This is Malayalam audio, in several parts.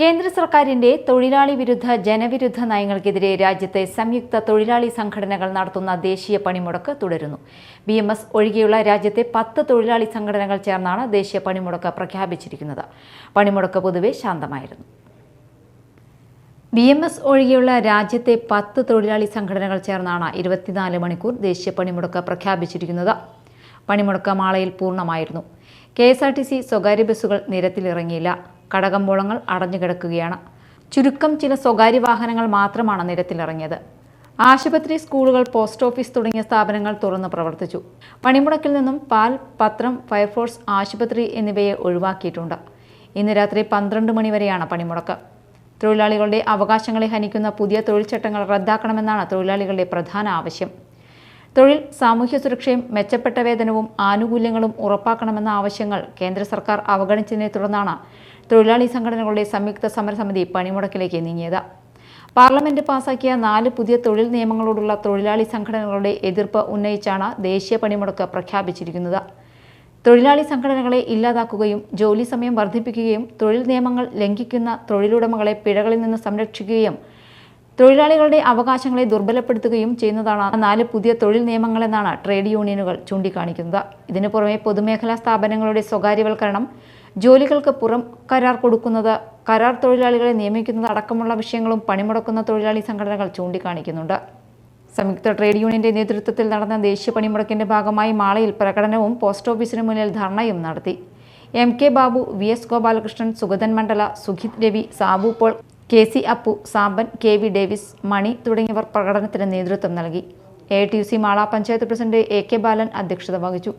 കേന്ദ്ര സർക്കാരിന്റെ തൊഴിലാളി വിരുദ്ധ ജനവിരുദ്ധ നയങ്ങൾക്കെതിരെ രാജ്യത്തെ സംയുക്ത തൊഴിലാളി സംഘടനകൾ നടത്തുന്ന ദേശീയ പണിമുടക്ക് തുടരുന്നു. ബി എം എസ് ഒഴികെയുള്ള രാജ്യത്തെ പത്ത് തൊഴിലാളി സംഘടനകൾ ചേർന്നാണ് ദേശീയ പണിമുടക്ക് പ്രഖ്യാപിച്ചിരിക്കുന്നത്. പണിമുടക്ക് പൊതുവെ ശാന്തമായിരുന്നു. ബി എം എസ് ഒഴികെയുള്ള രാജ്യത്തെ പത്ത് തൊഴിലാളി സംഘടനകൾ ചേർന്നാണ് ഇരുപത്തിനാല് മണിക്കൂർ ദേശീയ പണിമുടക്ക് പ്രഖ്യാപിച്ചിരിക്കുന്നത്. പണിമുടക്ക് മാളയിൽ പൂർണമായിരുന്നു. K S R T C സ്വകാര്യ ബസ്സുകൾ നിരത്തിലിറങ്ങിയില്ല. കടകമ്പോളങ്ങൾ അടഞ്ഞുകിടക്കുകയാണ് ചുരുക്കം ചില സ്വകാര്യ വാഹനങ്ങൾ മാത്രമാണ് നിരത്തിലിറങ്ങിയത്. ആശുപത്രി സ്കൂളുകൾ പോസ്റ്റ് ഓഫീസ് തുടങ്ങിയ സ്ഥാപനങ്ങൾ തുറന്ന് പ്രവർത്തിച്ചു. പണിമുടക്കിൽ നിന്നും പാൽ പത്രം ഫയർഫോഴ്സ് ആശുപത്രി എന്നിവയെ ഒഴിവാക്കിയിട്ടുണ്ട്. ഇന്ന് രാത്രി പന്ത്രണ്ട് മണിവരെയാണ് പണിമുടക്ക്. തൊഴിലാളികളുടെ അവകാശങ്ങളെ ഹനിക്കുന്ന പുതിയ തൊഴിൽ ചട്ടങ്ങൾ റദ്ദാക്കണമെന്നാണ് തൊഴിലാളികളുടെ പ്രധാന ആവശ്യം. തൊഴിൽ സാമൂഹ്യ സുരക്ഷയും മെച്ചപ്പെട്ട വേതനവും ആനുകൂല്യങ്ങളും ഉറപ്പാക്കണമെന്ന ആവശ്യങ്ങൾ കേന്ദ്ര സർക്കാർ അവഗണിച്ചതിനെ തുടർന്നാണ് തൊഴിലാളി സംഘടനകളുടെ സംയുക്ത സമരസമിതി പണിമുടക്കിലേക്ക് നീങ്ങിയത്. പാർലമെന്റ് പാസാക്കിയ നാല് പുതിയ തൊഴിൽ നിയമങ്ങളോടുള്ള തൊഴിലാളി സംഘടനകളുടെ എതിർപ്പ് ഉന്നയിച്ചാണ് ദേശീയ പണിമുടക്ക് പ്രഖ്യാപിച്ചിരിക്കുന്നത്. തൊഴിലാളി സംഘടനകളെ ഇല്ലാതാക്കുകയും ജോലി സമയം വർദ്ധിപ്പിക്കുകയും തൊഴിൽ നിയമങ്ങൾ ലംഘിക്കുന്ന തൊഴിലുടമകളെ പിഴകളിൽ നിന്ന് സംരക്ഷിക്കുകയും തൊഴിലാളികളുടെ അവകാശങ്ങളെ ദുർബലപ്പെടുത്തുകയും ചെയ്യുന്നതാണ് നാല് പുതിയ തൊഴിൽ നിയമങ്ങളെന്നാണ് ട്രേഡ് യൂണിയനുകൾ ചൂണ്ടിക്കാണിക്കുന്നത്. ഇതിനു പുറമെ പൊതുമേഖലാ സ്ഥാപനങ്ങളുടെ സ്വകാര്യവൽക്കരണം ജോലികൾക്ക് പുറം കരാർ കൊടുക്കുന്നത് കരാർ തൊഴിലാളികളെ നിയമിക്കുന്നത് അടക്കമുള്ള വിഷയങ്ങളും പണിമുടക്കുന്ന തൊഴിലാളി സംഘടനകൾ ചൂണ്ടിക്കാണിക്കുന്നുണ്ട്. സംയുക്ത ട്രേഡ് യൂണിയന്റെ നേതൃത്വത്തിൽ നടന്ന ദേശീയ പണിമുടക്കിന്റെ ഭാഗമായി മാളയിൽ പ്രകടനവും പോസ്റ്റ് ഓഫീസിന് മുന്നിൽ ധർണയും നടത്തി. M K Babu V S Gopalakrishnan Sugathan മണ്ഡല Sukhith Ravi Sabu Paul K C Appu Sampan K V Davis Mani തുടങ്ങിയവർ പ്രകടനത്തിന് നേതൃത്വം നൽകി. A T U C Mala panchayat president A K Balan അധ്യക്ഷത വഹിച്ചു.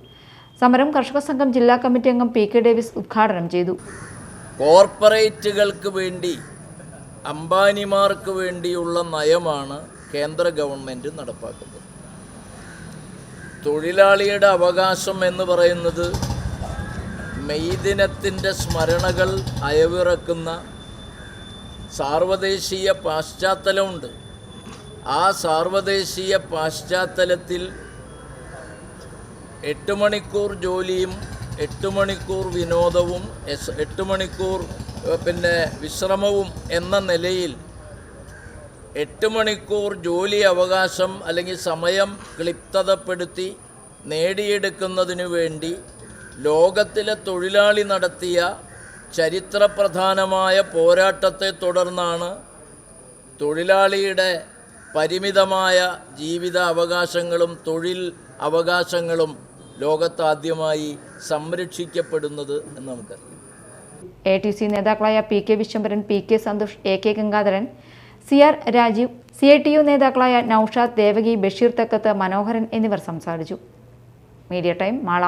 സമരം കർഷക സംഘം ജില്ലാ കമ്മിറ്റി അംഗം പി കെ ഡേവിസ് ഉദ്ഘാടനം ചെയ്തു. കോർപ്പറേറ്റുകൾക്ക് വേണ്ടി അംബാനിമാർക്ക് വേണ്ടിയുള്ള നയമാണ് കേന്ദ്ര ഗവൺമെന്റ് നടപ്പാക്കുന്നത്. തൊഴിലാളിയുടെ അവകാശം എന്ന് പറയുന്നത് മെയ്ദിനത്തിന്റെ സ്മരണകൾ അയവിറക്കുന്ന സാർവദേശീയ പാശ്ചാത്തലമുണ്ട്. ആ സാർവദേശീയ പാശ്ചാത്തലത്തിൽ എട്ട് മണിക്കൂർ ജോലിയും എട്ട് മണിക്കൂർ വിനോദവും എട്ട് മണിക്കൂർ പിന്നെ വിശ്രമവും എന്ന നിലയിൽ എട്ട് മണിക്കൂർ ജോലി അവകാശം അല്ലെങ്കിൽ സമയം ക്ലിപ്തതപ്പെടുത്തി നേടിയെടുക്കുന്നതിനു വേണ്ടി ലോകത്തിലെ തൊഴിലാളി നടത്തിയ ചരിത്രപ്രധാനമായ പോരാട്ടത്തെ തുടർന്നാണ് തൊഴിലാളിയുടെ പരിമിതമായ ജീവിത അവകാശങ്ങളും തൊഴിൽ അവകാശങ്ങളും ലോകത്താദ്യമായി സംരക്ഷിക്കപ്പെടുന്നത് എന്ന് നമുക്കറിയാം. എ ടി സി നേതാക്കളായ P K Vishwambharan P K Santhosh A K Gangadharan C R Rajeev C I T U നേതാക്കളായ നൌഷാദ് ദേവകി ബഷീർ തക്കത്ത് മനോഹരൻ എന്നിവർ സംസാരിച്ചു. Media time Mala.